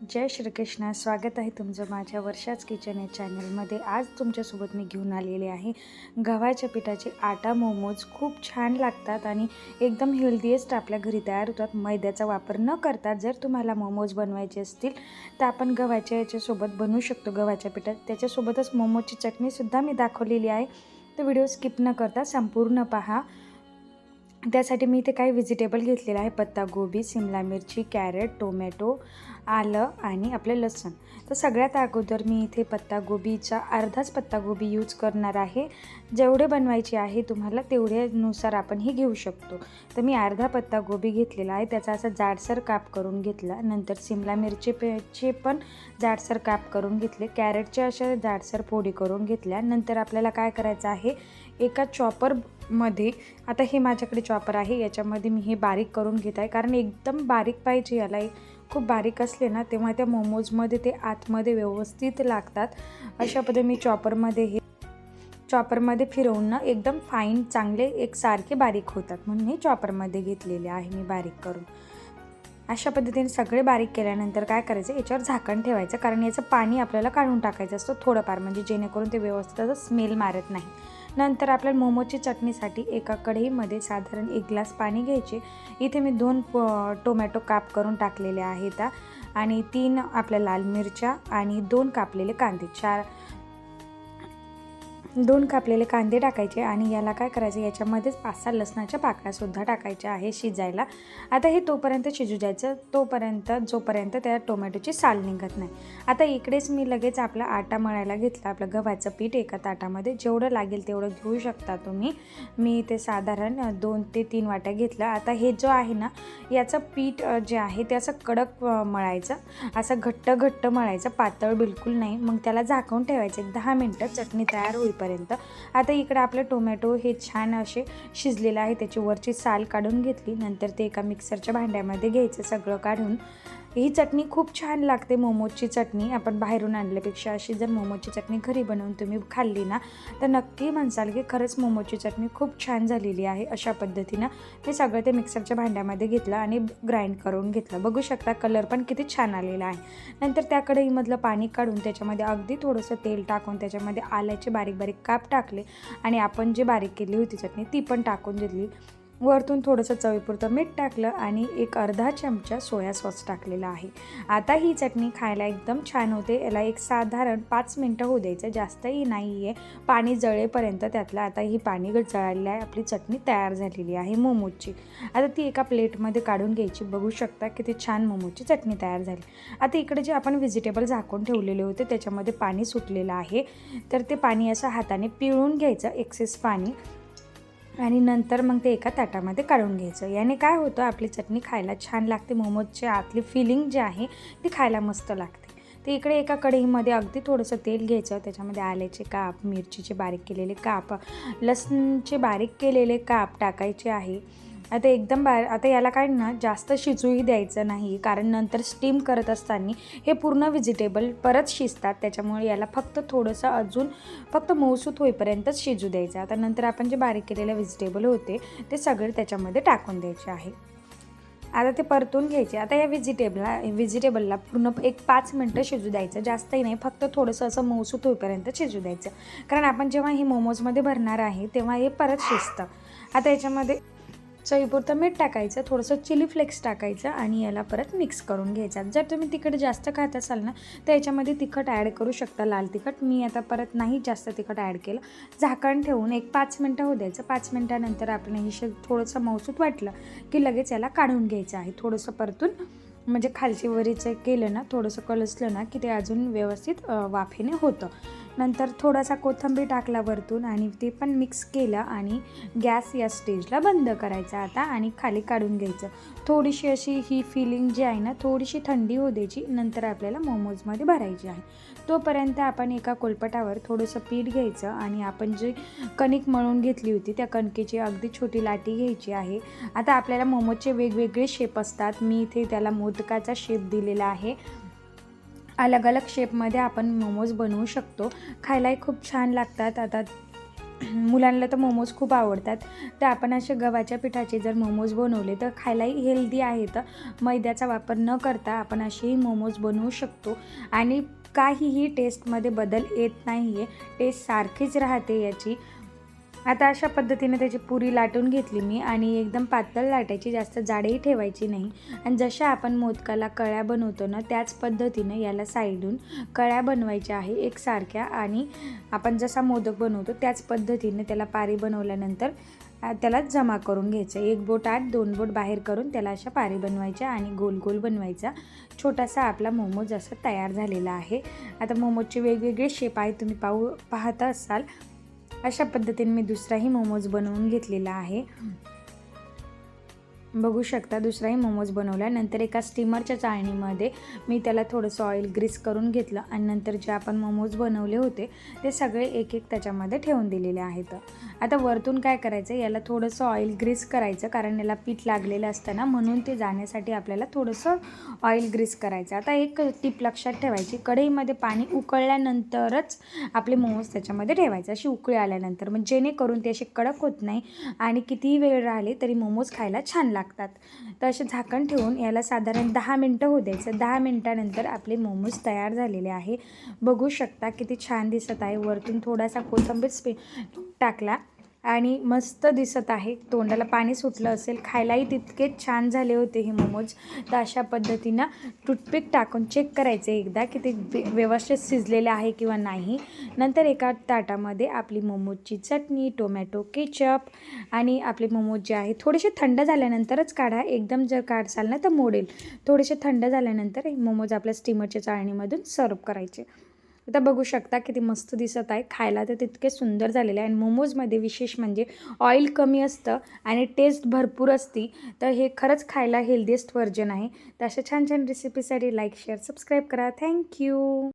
जय श्रीकृष्ण. स्वागत आहे तुमचं माझ्या वर्षाच किचन या चॅनलमध्ये. आज तुमच्यासोबत मी घेऊन आलेले आहे गव्हाच्या पिठाचे आटा मोमोज. खूप छान लागतात आणि एकदम हेल्दीएस्ट आपल्या घरी तयार होतात. मैद्याचा वापर न करता जर तुम्हाला मोमोज बनवायचे असतील तर आपण गव्हाच्या याच्यासोबत बनवू शकतो गव्हाच्या पिठात. त्याच्यासोबतच मोमोजची चटणीसुद्धा मी दाखवलेली आहे. तर व्हिडिओ स्किप न करता संपूर्ण पहा. त्यासाठी मी इथे काही व्हेजिटेबल घेतलेलं आहे. पत्तागोबी सिमला मिरची कॅरेट टोमॅटो आलं आणि आपले लसूण. तर सगळ्यात अगोदर मी इथे पत्तागोबीचा अर्धाच पत्तागोबी यूज करणार आहे. जेवढे बनवायचे आहे तुम्हाला तेवढ्यानुसार आपण हे घेऊ शकतो. तर मी अर्धा पत्तागोबी घेतलेला आहे. त्याचा असा जाडसर काप करून घेतला. नंतर सिमला मिरची पेचे पण जाडसर काप करून घेतले. कॅरेटच्या अशा जाडसर पोडी करून घेतल्या. नंतर आपल्याला काय करायचं आहे? एका चॉपर मध्ये. आता हे माझ्याकडे चॉपर आहे याच्यामध्ये मी हे बारीक करून घेत आहे. कारण एकदम बारीक पाहिजे याला. खूप बारीक असले ना तेव्हा त्या मोमोजमध्ये ते आतमध्ये व्यवस्थित लागतात. अशा पद्धतीने मी चॉपरमध्ये हे चॉपरमध्ये फिरवून ना एकदम फाईन चांगले एकसारखे बारीक होतात म्हणून हे चॉपरमध्ये घेतलेले आहे मी बारीक करून. अशा पद्धतीने सगळे बारीक केल्यानंतर काय करायचं? याच्यावर झाकण ठेवायचं. कारण याचं पाणी आपल्याला काढून टाकायचं असतं थोडंफार. म्हणजे जेणेकरून ते व्यवस्थित स्मेल मारत नाही. नंतर आपल्याला मोमोची चटणीसाठी एका कढईमध्ये साधारण एक ग्लास पाणी घ्यायचे. इथे मी दोन टोमॅटो काप करून टाकलेले आहेत. आणि तीन आपल्या लाल मिरच्या आणि दोन कापलेले कांदे. चार दोन कापलेले कांदे टाकायचे आणि याला काय करायचं याच्यामध्येच पाच सहा लसणाच्या पाकळ्यासुद्धा टाकायच्या आहे शिजायला. आता हे तोपर्यंत शिजू द्यायचं. तोपर्यंत जोपर्यंत त्या टोमॅटोची साल निघत नाही. आता इकडेच मी लगेच आपला आटा मळायला घेतला. आपलं गव्हाचं पीठ एका ताटामध्ये जेवढं लागेल तेवढं घेऊ शकता तुम्ही. मी ते साधारण दोन ते तीन वाट्या घेतलं आता हे जो आहे ना याचं पीठ जे आहे ते असं कडक मळायचं. असं घट्ट घट्ट मळायचं. पातळ बिलकुल नाही. मग त्याला झाकून ठेवायचं. एक दहा मिनटं चटणी तयार होईल. पर्यंत आता इकडे आपलं टोमॅटो हे छान असे शिजलेलं आहे. त्याची वरची साल काढून घेतली. नंतर ते एका मिक्सरच्या भांड्यामध्ये घ्यायचं. सगळं काढून ही चटणी खूप छान लागते मोमोजची चटणी. आपण बाहेरून आणल्यापेक्षा अशी जर मोमोजची चटणी घरी बनवून तुम्ही खाल्ली ना तर नक्की म्हणसाल की खरंच मोमोजची चटणी खूप छान झालेली आहे अशा पद्धतीनं. मी सगळं ते मिक्सरच्या भांड्यामध्ये घेतलं आणि ग्राइंड करून घेतलं. बघू शकता कलर पण किती छान आलेला आहे. नंतर त्या कढईमधलं पाणी काढून त्याच्यामध्ये अगदी थोडंसं तेल टाकून त्याच्यामध्ये आल्याचे बारीक बारीक काप टाकले आणि आपण जी बारीक केली होती चटणी ती पण टाकून दिली. वरतून थोडंसं चवीपुरतं मीठ टाकलं आणि एक अर्धा चमचा सोया सॉस टाकलेला आहे. आता ही चटणी खायला एकदम छान होते. याला एक साधारण पाच मिनटं होऊ द्यायचं. जास्तही नाही आहे पाणी जळेपर्यंत त्यातलं आता ही पाणी जळालेलं आहे. आपली चटणी तयार झालेली आहे मोमोजची. आता ती एका प्लेटमध्ये काढून घ्यायची. बघू शकता किती छान मोमोजची चटणी तयार झाली. आता इकडे जे आपण व्हेजिटेबल झाकून ठेवलेले होते त्याच्यामध्ये पाणी सुटलेलं आहे. तर ते पाणी असं हाताने पिळून घ्यायचं. एक्सेस पाणी. आणि नंतर मग ते एका ताटामध्ये काढून घ्यायचं. याने काय होतं आपली चटणी खायला छान लागते मोमोजची आतली फिलिंग जी आहे ती खायला मस्त लागते. तर इकडे एका कढईमध्ये अगदी थोडंसं तेल घ्यायचं त्याच्यामध्ये आल्याचे काप मिरचीचे बारीक केलेले काप लसणचे बारीक केलेले काप टाकायचे आहे. आता एकदम बाहेर आता याला काय ना जास्त शिजूही द्यायचं नाही कारण नंतर स्टीम करत असताना हे पूर्ण व्हेजिटेबल परत शिजतात. त्याच्यामुळे याला फक्त थोडंसं अजून फक्त मऊसूत होईपर्यंतच शिजू द्यायचं. आता नंतर आपण जे बारीक केलेले व्हेजिटेबल होते ते सगळे त्याच्यामध्ये टाकून द्यायचे आहे. आता ते परतून घ्यायचे. आता या व्हेजिटेबलला व्हेजिटेबलला पूर्ण एक पाच मिनटं शिजू द्यायचं. जास्तही नाही फक्त थोडंसं असं मऊसूत होईपर्यंत शिजू द्यायचं. कारण आपण जेव्हा हे मोमोजमध्ये भरणार आहे तेव्हा हे परत शिजतं. आता याच्यामध्ये चवीपुरतं मीठ टाकायचं थोडंसं चिली फ्लेक्स टाकायचं आणि याला परत मिक्स करून घ्यायचं. जर तुम्ही तिखट जास्त खात असाल ना तर याच्यामध्ये तिखट ॲड करू शकता लाल तिखट. मी आता परत नाही जास्त तिखट ॲड केलं. झाकण ठेवून एक पाच मिनटं होऊ द्यायचं. पाच मिनटानंतर आपण हे थोडंसं मौसूत वाटलं की लगेच याला काढून घ्यायचं आहे. थोडंसं परतून म्हणजे खालची वरीचं केलं ना थोडंसं कलसलं ना की ते अजून व्यवस्थित वाफेने होतं. नंतर थोडासा कोथिंबीर टाकला वरतून आणि ते पण मिक्स केलं आणि गॅस या स्टेजला बंद करायचा आता आणि खाली काढून घ्यायचं. थोडीशी अशी ही फिलिंग जी आहे ना थोडीशी थंडी होऊ द्यायची नंतर आपल्याला मोमोजमध्ये भरायची आहे. तोपर्यंत आपण एका कोलपटावर थोडंसं पीठ घ्यायचं आणि आपण जी कणिक मळून घेतली होती त्या कणकेची अगदी छोटी लाटी घ्यायची आहे. आता आपल्याला मोमोजचे वेगवेगळे शेप असतात. मी इथे त्याला मोदकाचा शेप दिलेला आहे. अलग अलग शेपमध्ये आपण मोमोज बनवू शकतो. खायलाही खूप छान लागतात. आता मुलांना तर मोमोज खूप आवडतात. तर आपण असे गव्हाच्या पिठाचे जर मोमोज बनवले तर खायलाही हेल्दी आहेत मैद्याचा वापर न करता आपण असेही मोमोज बनवू शकतो. आणि काहीही टेस्टमध्ये बदल येत नाही आहे टेस्ट सारखीच राहते याची. आता अशा पद्धतीने त्याची पुरी लाटून घेतली मी आणि एकदम पातळ लाटायची जास्त जाडही ठेवायची नाही. आणि जशा आपण मोदकाला कळ्या बनवतो ना त्याच पद्धतीनं याला साईडून कळ्या बनवायच्या आहे एकसारख्या आणि आपण जसा मोदक बनवतो त्याच पद्धतीने त्याला पारी बनवल्यानंतर त्याला जमा करून घ्यायचं. एक बोट आत दोन बोट बाहेर करून त्याला अशा पारी बनवायच्या आणि गोल गोल बनवायचा. छोटासा आपला मोमोज असा तयार झालेला आहे. आता मोमोजचे वेगवेगळे शेप आहेत तुम्ही पाहू पाहता असाल. अशा पद्धतीने मी दुसराही मोमोज बनवून घेतलेला आहे. बघू शकता. दुसराही मोमोज बनवला नंतर एका स्टीमरच्या चाळणीमध्ये मी त्याला थोडंसं ऑइल ग्रीस करून घेतलं आणि नंतर जे आपण मोमोज बनवले होते ते सगळे एक एक त्याच्यामध्ये ठेवून दिलेले आहेत. आता वरतून काय करायचं? याला थोडंसं ऑइल ग्रीस करायचं कारण याला पीठ लागलेलं असतं ना म्हणून ते जाण्यासाठी आपल्याला थोडंसं ऑइल ग्रीस करायचं. आता एक टीप लक्षात ठेवायची. कढईमध्ये पाणी उकळल्यानंतरच आपले मोमोज त्याच्यामध्ये ठेवायचे. अशी उकळी आल्यानंतर. मग जेणेकरून ते असे कडक होत नाही आणि कितीही वेळ राहिले तरी मोमोज खायला छान लागतात. तर असे झाकण ठेवून याला साधारण दहा मिनटं होऊ द्यायचं. दहा मिनटानंतर आपले मोमोज तयार झालेले आहे. बघू शकता किती छान दिसत आहे. वरतून थोडासा कोथंबीर स्पे टाकला. आणि मस्त दिसत आहे. तोंडाला पाणी सुटलं असेल. खायलाही तितकेच छान झाले होते हे मोमोज. तर अशा पद्धतीनं टूथपिक टाकून चेक करायचे एकदा की ते व्यवस्थित शिजलेले आहे किंवा नाही. नंतर एका ताटामध्ये आपली मोमोजची चटणी टोमॅटो केचप आणि आपले मोमोज जे आहे थोडेसे थंड झाल्यानंतरच काढा. एकदम जर काढसाल ना तर मोडेल. थोडेसे थंड झाल्यानंतर हे मोमोज आपल्या स्टीमरच्या चाळणीमधून सर्व करायचे. आता बघू शकता किती मस्त दिसत आहे. खायला तर तितके सुंदर झालेले आहे. आणि मोमोजमध्ये विशेष म्हणजे ऑइल कमी असतं आणि टेस्ट भरपूर असती. तर हे खरंच खायला हेल्दीएस्ट व्हर्जन आहे. तर अशा छान छान रेसिपीसाठी लाईक शेअर सबस्क्राईब करा. Thank you